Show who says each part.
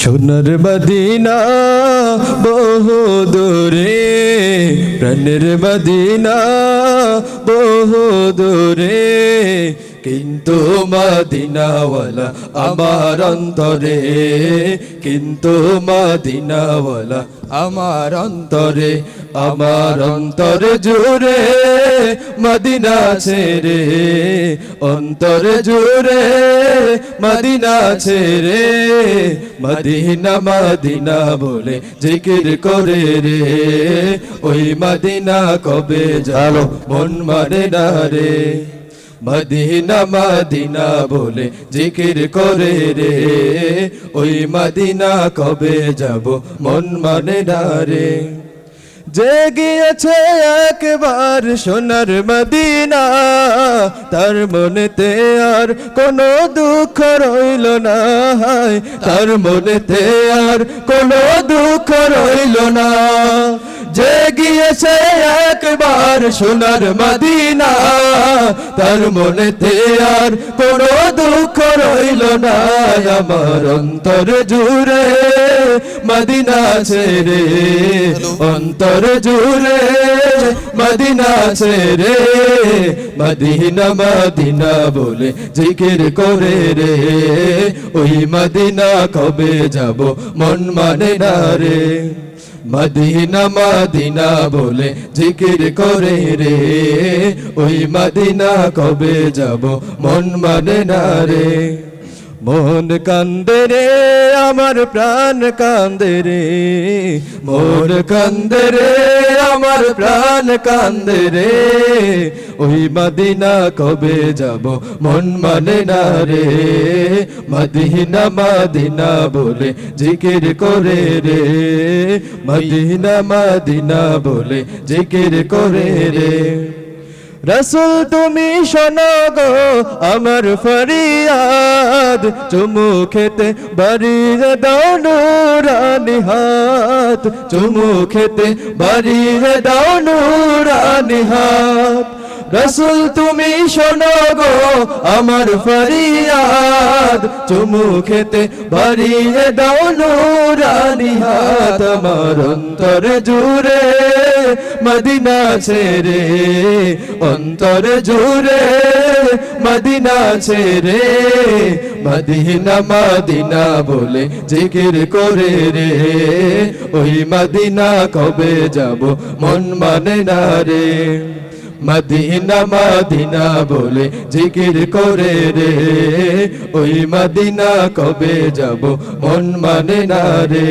Speaker 1: সোনার মদিনা বহু দূরে, প্রাণের মদিনা বহু দূরে। কিন্তু মদিনাওয়ালা আমার অন্তরে, কিন্তু মদিনাওয়ালা আমার অন্তরে। আমার অন্তর জুড়ে মদিনা ছেড়ে, অন্তর জুড়ে মদিনা ছেড়ে, মদিনা মদিনা বলে জিকির করে রে, ওই মদিনা কবে যালো মন মানে না রে? মদিনা মদিনা বলে জিকির করে রে, ওই মদিনা কবে যাব মন মানে না রে? যে গিয়েছে একবার সোনার মদিনা, তার মনেতে আর কোনো দুঃখ রইল না তার মনেতে আর কোনো দুঃখ রইল না। যে গিয়েছে একবার সোনার মদিনা, তার মনেতে আর কোন দুঃখ রইল না। আমার অন্তর জুড়ে মদিনা ছেড়ে অন্তর জুড়ে মদিনা ছেড়ে মদিনা মদিনা বলে জিকির করে রে, ওই মদিনা কবে যাব মন মানে না রে। মদিনা মদিনা বলে জিকির করে রে। ওই মদিনা কবে যাব মন মানে না রে। মন কান্দে রে, আমার প্রাণ কান্দে রে। মোর কান্দে রে প্রাণ কান্দে রে। ওই মদিনা কবে যাব, মন মানে না রে। মদিনা মদিনা বলে জিকির করে রে। মদিনা মদিনা বলে জিকির করে রে। রসুল, তুমি শোনো গো, আমার ফরিয়াদ। চুমু খেতে বাড়িয়ে দাও নুরানি হাত চুমু খেতে বাড়িয়ে দাও নুরানি হাত। রসুল, তুমি শোনো গো আমার ফরিয়াদ। চুমু খেতে বাড়িয়ে দাও নুরানি হাত। আমার অন্তর জুড়ে মদিনা ছেড়ে, অন্তর জুড়ে মদিনা ছেড়ে, মদিনা মদিনা বলে জিকির করে রে। ওই মদিনা কবে যাব মন মানে না রে। মদিনা মদিনা বলে জিকির করে রে। ওই মদিনা কবে যাব মন মানে না রে।